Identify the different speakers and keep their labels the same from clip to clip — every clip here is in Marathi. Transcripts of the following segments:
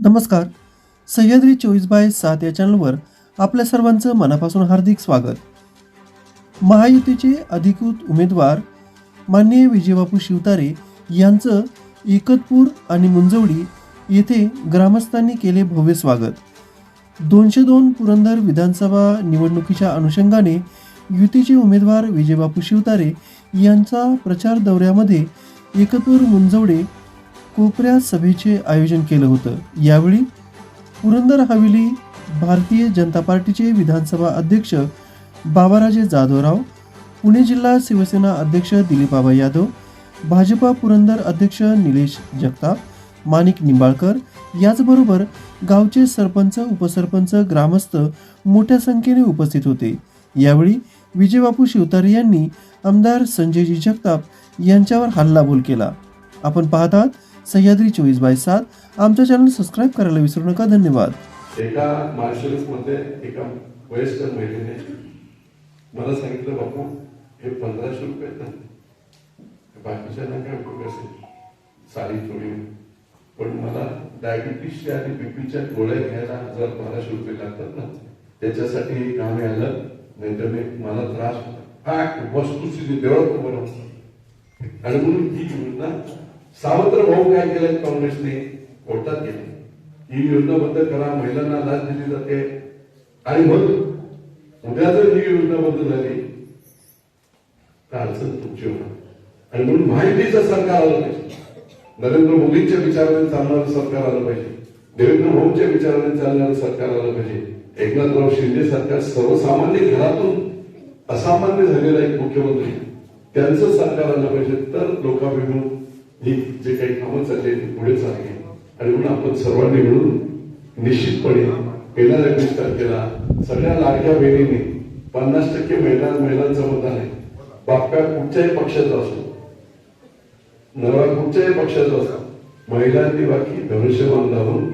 Speaker 1: नमस्कार. सह्याद्री चोवीस बाय सात या चॅनलवर आपल्या सर्वांचं मनापासून हार्दिक स्वागत. महायुतीचे अधिकृत उमेदवार माननीय विजयबापू शिवतारे यांचं एकतपूर आणि मुंजवडी येथे ग्रामस्थांनी केले भव्य स्वागत. दोनशे दोन पुरंदर विधानसभा निवडणुकीच्या अनुषंगाने युतीचे उमेदवार विजयबापू शिवतारे यांचा प्रचार दौऱ्यामध्ये एकतपूर मुंजवडे कोपऱ्यात सभेचे आयोजन केलं होतं. यावेळी पुरंदर हवेली भारतीय जनता पार्टीचे विधानसभा अध्यक्ष बाबाराजे जाधवराव पुणे जिल्हा शिवसेना अध्यक्ष दिलीपबाबा यादव भाजपा पुरंदर अध्यक्ष निलेश जगताप माणिक निंबाळकर याचबरोबर गावचे सरपंच उपसरपंच ग्रामस्थ मोठ्या संख्येने उपस्थित होते. यावेळी विजयबापू शिवतारे यांनी आमदार संजयजी जगताप यांच्यावर हल्लाबोल केला. आपण पाहतात सह्याद्री चोवीस बाय सात. आमच्या चॅनल सबस्क्राईब करायला विसरू नका. धन्यवाद.
Speaker 2: एका मार्शल्समध्ये एका वयस्कर महिलेने मला सांगितलं बापू हे पंधराशे रुपये आहेत ना बाकीच्यांना काय उपयोग असेल? साडी चोळी पण मला डायबिटीसच्या आणि बीपीच्या गोळ्या घ्यायला हजार बाराशे रुपये लागतात ना. त्याच्यासाठी हे काम आलं नाही तर मी मला त्रास होता. काय वस्तूची देवळात बरोबर आणि म्हणून ही योजना सावत्र भाऊ काय केलं काँग्रेसने? कोर्टात गेले ही योजना बंद करा महिलांना लाच दिली जाते. आणि मग उद्या जर ही योजना बंद झाली तर अडचण तुमची होणार आणि म्हणून माहितीचं सरकार आलं पाहिजे. नरेंद्र मोदींच्या विचाराने चालणारं सरकार आलं पाहिजे. देवेंद्र भाऊंच्या विचाराने चालणारं सरकार आलं पाहिजे. एकनाथराव शिंदे सरकार सर्वसामान्य घरातून असामान्य झालेला एक मुख्यमंत्री. त्यांचं सरकार आलं पाहिजे तर लोकाभिमुख ही जे काही कामं चालले ती पुढे चालली आणि म्हणून आपण सर्वांनी मिळून निश्चितपणे येणाऱ्या वीस तारखेला सगळ्या लाडक्या बहिणींनी पन्नास टक्के महिला महिलांचं मतदान आहे. बाप्या कुठच्याही पक्षाचा असो नवा कुठच्याही पक्षाचा असो महिलांनी बाकी धनुष्यमान लावून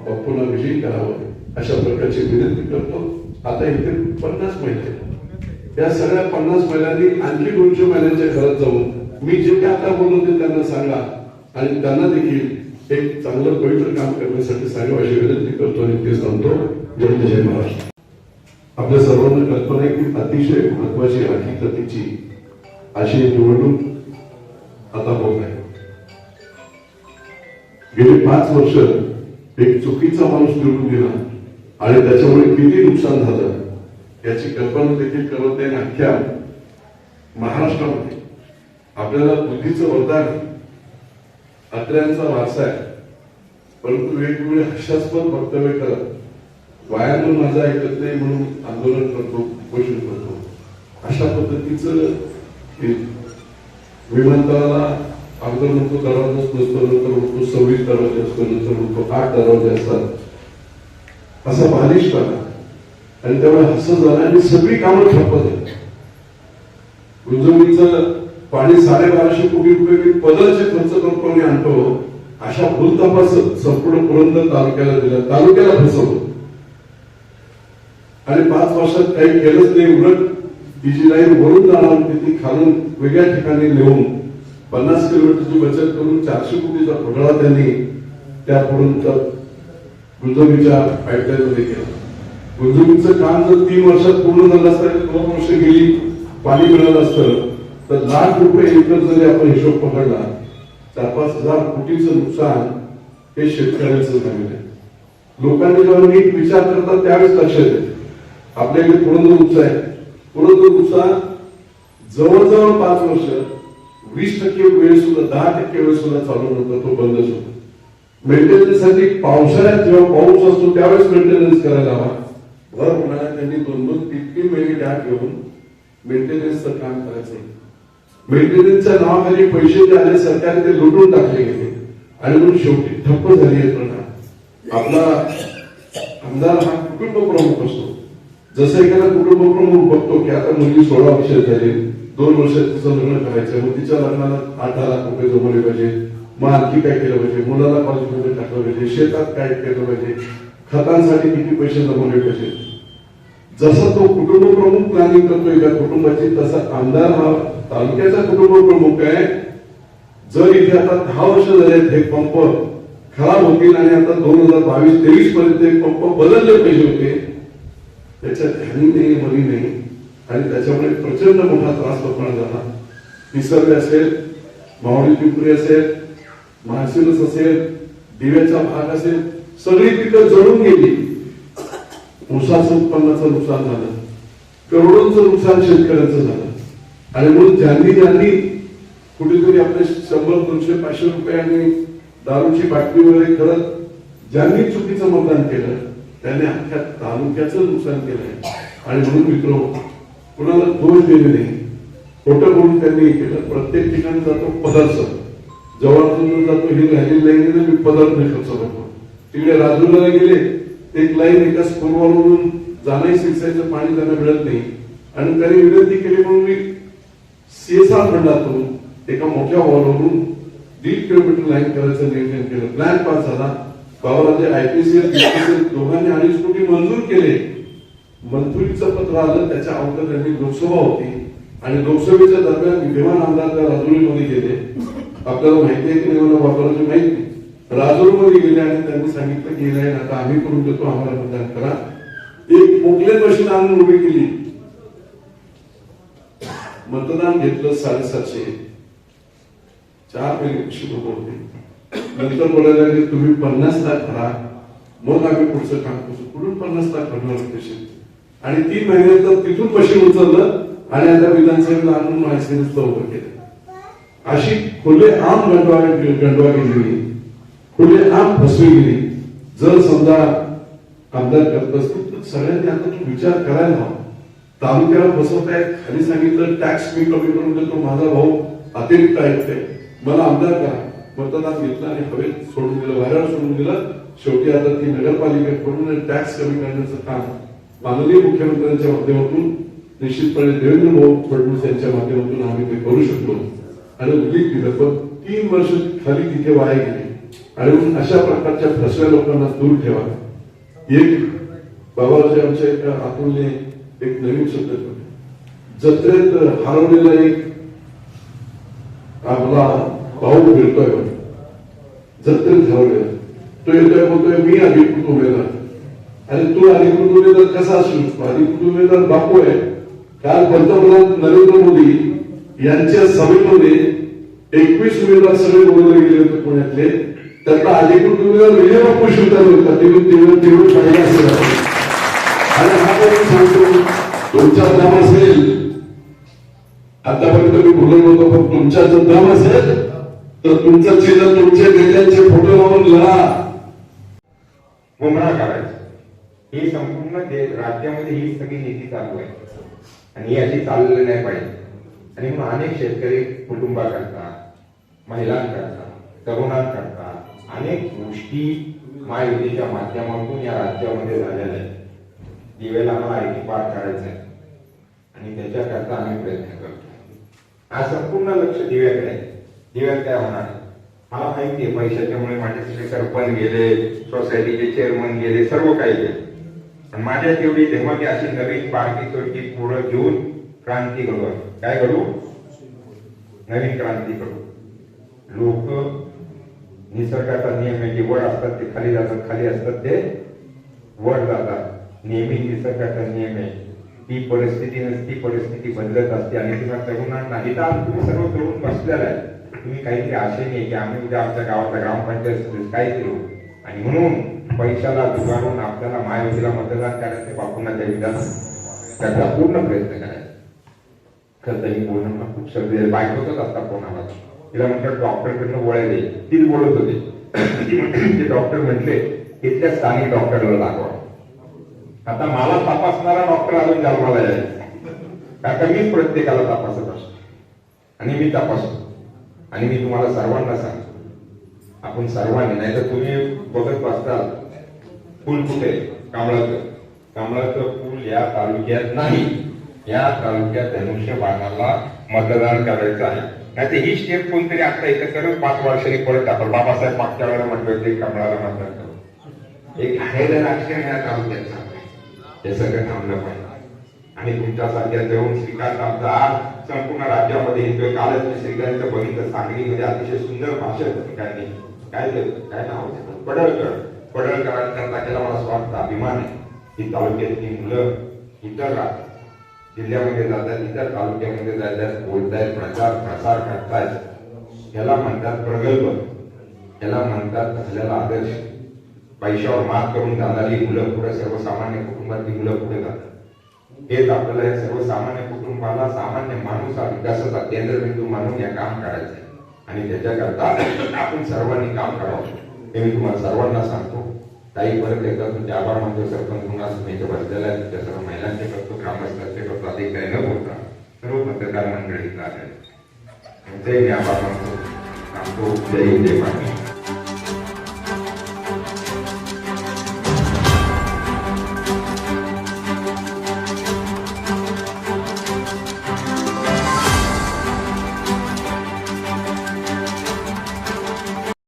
Speaker 2: बापूंना विजयी करावं. अशा प्रकारची विनंती करतो. आता इथे पन्नास महिला या सगळ्या पन्नास महिलांनी आणखी दोनशे महिलांच्या घरात जाऊन मी जे काय आता बोललो ते त्यांना सांगा. आणि त्यांना देखील एक चांगलं पवित्र काम करण्यासाठी सांगा अशी विनंती करतो आणि ते सांगतो. जय जय महाराष्ट्र. आपल्या सर्वांना कल्पना आहे की अतिशय महत्वाची हकीकतीची अशी निवडणूक आता होत आहे. गेली पाच वर्ष एक चुकीचा माणूस निवडून गेला आणि त्याच्यामुळे किती नुकसान झालं याची कल्पना देखील करत नाही अख्ख्या महाराष्ट्रामध्ये. आपल्याला बुद्धीचं वरदान आहे. अत्र्यांचा वारसा आहे. परंतु वेगवेगळे हास्यास्पद वक्तव्य करत वायातून माझा ऐकत नाही म्हणून आंदोलन करतो उपोषण करतो. अशा पद्धतीचं विमानतळाला अगोदर म्हणतो दरवाजा नसतो नंतर म्हणतो सव्वीस दरवाजे असतो नंतर म्हणतो आठ दरवाजे असतात. असा बालिशपणा आणि त्यामुळे हसत झालं आणि सगळी कामं ठप्प झाली. गुंजवणीचं पाणी साडेबाराशे कोटी रुपये पदरचे खर्च कंपनी आणतो. अशा भूलतापास संपूर्ण पुरंदर तालुक्याला दिला. तालुक्याला फसवलं. आणि पाच वर्षात काही केलंच नाही. उलट ती जी लाईन वरून जाणार होती. ती खालून वेगळ्या ठिकाणी नेऊन पन्नास किलोमीटरची बचत करून चारशे कोटीचा घोटाळा त्यांनी त्या पुरंदर गुंजवणीच्या पाईपलाईनमध्ये केला. गुंजवणीचं काम जर तीन वर्षात पूर्ण झालं असतं दोन वर्ष गेली पाणी मिळालं असतं तर लाख रुपये एकर जरी आपण हिशोब पकडला चार पाच हजार कोटीचं नुकसान हे शेतकऱ्यांचं झालेलं आहे. लोकांनी जेव्हा नीट विचार करतात त्यावेळेस लक्षात येते आपल्याकडे पुरंदर उपसा आहे. पुरंदर उपसा जवळजवळ पाच वर्ष वीस टक्के वेळ सुद्धा दहा टक्के वेळ सुद्धा चालू नव्हता तो बंदच होता मेंटेनन्ससाठी पावसाळ्यात जेव्हा पाऊस असतो त्यावेळेस मेंटेनन्स करायला हवा. भर उन्हाळ्यात त्यांनी दोन दोन तीन तीन महिने गॅप घेऊन मेंटेनन्सचं काम करायचं. मेंटेनन्सच्या नावाखाली पैसे जे आले सरकारने ते लुटून टाकले गेले. आणि म्हणून शेवटी ठप्प झाली आहे प्रकार आपला आमदार हा कुटुंब प्रमुख असतो. जसं एखादा कुटुंब प्रमुख बघतो की आता मुलगी सोळा वर्ष झाली दोन वर्षात तिचं लग्न करायचं मग तिच्या लग्नाला आठ दहा लाख रुपये जमवले पाहिजे. मग आणखी काय केलं पाहिजे? मुलाला कॉलेजमध्ये टाकलं पाहिजे. शेतात काय केलं पाहिजे? खतांसाठी किती पैसे जमवले पाहिजे? जसा तो कुटुंब प्रमुख प्लॅनिंग करतो एका कुटुंबाची तसा आमदार हा तालुक्याचा कुटुंब प्रमुख आहे. जर इथे आता दहा वर्ष झाले हे पंप खराब होतील आणि आता दोन हजार बावीस तेवीस पर्यंत ते पंप बदलले पाहिजे होते त्याच्यात ध्यानी नाही मनी नाही. आणि त्याच्यामुळे प्रचंड मोठा त्रास लोकांना झाला. निसर्ग असेल मावळी पिंपरी असेल माळशिरस असेल दिव्याचा भाग असेल सगळी पिकं जळून गेली. ऊसाचं उत्पन्नाचं नुकसान झालं. करोडोंचं नुकसान शेतकऱ्यांचं झालं. आणि म्हणून ज्यांनी ज्यांनी कुठेतरी आपले शंभर दोनशे पाचशे रुपये आणि दारूची बाटली वगैरे करत ज्यांनी चुकीचं मतदान केलं त्यांनी अख्ख्या तालुक्याचं नुकसान केलंय. आणि म्हणून मित्र कुणाला दोष दिले नाही. खोटं बोलून त्यांनी हे केलं. प्रत्येक ठिकाणी जातो पदार्थ. जवळ जातो ही राहिलेली लाईन मी पदार्थ खर्च करतो. तिकडे राजूला गेले एक लाईन एका स्कूलवरून जाणं शिक्षाचं पाणी त्यांना मिळत नाही. आणि त्यांनी विनंती केली म्हणून मी सीएसआर फंडातून एका मोठ्या हॉलवरून दीड किलोमीटर लाईन करायचं निर्णय केलं. प्लॅन पास झाला. बाबाराजे आयपीसीएल बीपीसीएल दोघांनी अडीच कोटी मंजूर केले. मंजुरीचं पत्र आलं त्याच्या अगोदर त्यांनी लोकसभा होती आणि लोकसभेच्या दरम्यान विद्यमान आमदार त्या राजुरीमध्ये गेले. आपल्याला माहिती आहे की नाही मला वापरायची माहिती नाही. राजूरमध्ये गेले आणि त्यांनी सांगितलं की नाही आता आम्ही करून देतो आम्हाला मतदान करा. एक मोकले मशीन आणून उभी केली. मतदान घेतलं साडेसातशे. चार महिने लोक होते नंतर बोलायला लागले तुम्ही पन्नास लाख भरा. मग आम्ही पुढचं काम करू. कुठून पन्नास लाख भरणार पैसे आणि तीन महिने तर तिथून पैसे उचललं आणि आता विधानसभेला आणून माळशिरसला उभं केलं. अशी खुले आम गंडवा गंडवा गेलेली खुले आम फसवी जर समजा आमदार करत असतील तर सगळ्यांनी आता विचार करायला हवा. तालुक्याला बसवताय खाली सांगितलं टॅक्स मी कमी करून देतो. माझा भाऊ अतिरिक्त ऐकते मला आमदार करा. मतदान घेतलं आणि हवेत सोडून दिलं बाहेर सोडून दिलं. शेवटी आता ती नगरपालिकेकडून टॅक्स कमी करण्याचं काम माननीय मुख्यमंत्र्यांच्या माध्यमातून निश्चितपणे देवेंद्र भाऊ फडणवीस यांच्या माध्यमातून आम्ही ते करू शकलो. आणि उल्लेख दिलं पण तीन वर्ष खाली तिथे वाया गेली. आणि अशा प्रकारच्या फसव्या लोकांना दूर ठेवा. एक बाबाजी आमच्या एका आतुलने एक नवीन शब्द ठेवला. जत्रेत हरवलेला एक आपला भाऊ फिरतोय जत्रेत हरवलेला. तो येतोय बोलतोय मी अधिकृत उमेदवार आणि तू अधिकृत उमेदवार कसा असू अधिकृत उमेदवार बापू आहे. काल पंतप्रधान नरेंद्र मोदी यांच्या सभेमध्ये एकवीस उमेदवार सगळे बोलवले गेले होते पुण्यातले. त्यातला अधिकृत उमेदवार विजय बापू शिवतारे होता. ते तेवढं तेवढं पाहिजे असं सांगतो तुमच्या दम असेल आतापर्यंत मी बोलत होतो पण तुमच्या जर दम असेल तर तुमचं चिन्ह तुमच्या नेत्यांचे फोटो लावून लढा.
Speaker 3: गुमराह करायचं ही संपूर्ण राज्यामध्ये ही सगळी नीती चालू आहे. आणि ही अशी चाललेली नाही पाहिजे. आणि म्हणून अनेक शेतकरी कुटुंबाकरता महिलांकरता तरुणांकरता अनेक गोष्टी महायुतीच्या माध्यमातून या राज्यामध्ये झालेल्या आहेत. दिवेला आम्हाला आय पाठ पार करायचं आहे आणि त्याच्याकरता आम्ही प्रयत्न करतो आज संपूर्ण लक्ष दिव्याकडे आहे. दिव्यात काय होणार? मला माहिती आहे पैशाच्यामुळे माझे सगळे सरपंच गेले सोसायटीचे चेअरमन गेले सर्व काही गेले. पण माझ्यात एवढी धमकी अशी नवीन पार्टी तोडकी पुढं घेऊन क्रांती घडू काय घडू? नवीन क्रांती घडू. लोक निसर्गाचा नियम आहे जे वर असतात ते खाली जातात खाली असतात ते वर जातात. नेहमी निसर्गाचा नियम आहे. ती परिस्थिती नसती परिस्थिती बदलत असते आणि तुम्हा तरुणांना इथं आज तुम्ही सर्व तरुण बसलेला आहे. तुम्ही काहीतरी आशेने की आम्ही उद्या आमच्या गावाचा ग्रामपंचायत सदस्य काय करू? आणि म्हणून पैशाला जुगारून आपल्याला महायुतीला मतदान करायचं बापूंना त्या विधान त्याचा पूर्ण प्रयत्न करायचा खरं तर मी बोलणं खूप सर्दी बायकोच असता कोणाला. तिला म्हटलं डॉक्टरकडनं गोळ्या दे. तीच बोलत होती. ते डॉक्टर म्हटले तिथल्या स्थानिक डॉक्टरला दाखवा आता मला तपासणारा डॉक्टर अजून जन्माला यायचा कारण का मीच प्रत्येकाला तपासत असतो. आणि मी तपासतो. आणि मी तुम्हाला सर्वांना सांगतो. आपण सर्वांनी नाही तर तुम्ही बघत बसताल पूल कुठे? कमळाचं. कमळाचं पूल या तालुक्यात नाही. या तालुक्यात धनुष्यबाणाला मतदान करायचं आहे. नाही तर ही स्टेप कोणतरी आता इथं करत पाच वर्षांनी परत आपण बाबासाहेब मागच्या वेळेला म्हटलं होते कमळाला मतदान करू एक आहे अक्षर या तालुक्याचा. हे सगळं थांबलं पाहिजे. आणि तुमच्यासारख्या देऊन श्रीकांत आमचा आज संपूर्ण राज्यामध्ये येतोय कालच मी श्रीकांत बघितलं सांगलीमध्ये अतिशय सुंदर भाषण ठिकाणी. काय काय नाव पडळकर. पडळकरांकरता केला मला स्वार्थ अभिमान आहे. की तालुक्यातली मुलं इतर जिल्ह्यामध्ये जातात इतर तालुक्यामध्ये जातात बोलतायत प्रचार प्रसार करतायत. याला म्हणतात प्रगल्भ. याला म्हणतात असलेला आदर्श. पैशावर मात करून जाणारी मुलं पुढे सर्वसामान्य कुटुंबातली मुलं पुढे जातात. हेच आपल्याला या सर्वसामान्य कुटुंबाला सामान्य माणूस हा विकासाचा केंद्रबिंदू मानून या काम करायचं आणि त्याच्याकरता आपण सर्वांनी काम करावं. हे मी तुम्हाला सर्वांना सांगतो. ताई परत एकदा तुमचे आभार मानतो. सरपंच पुन्हा तुम्ही बसलेला आहे तुमच्या सर्व महिलांचे करतो ग्रामस्थांचे करतो अधिक काही न बोलता सर्व पत्रकार मंडळी इथं आलेले त्यांचेही मी आभार मानतो. सांगतो. जय हिंद जय महाराष्ट्र.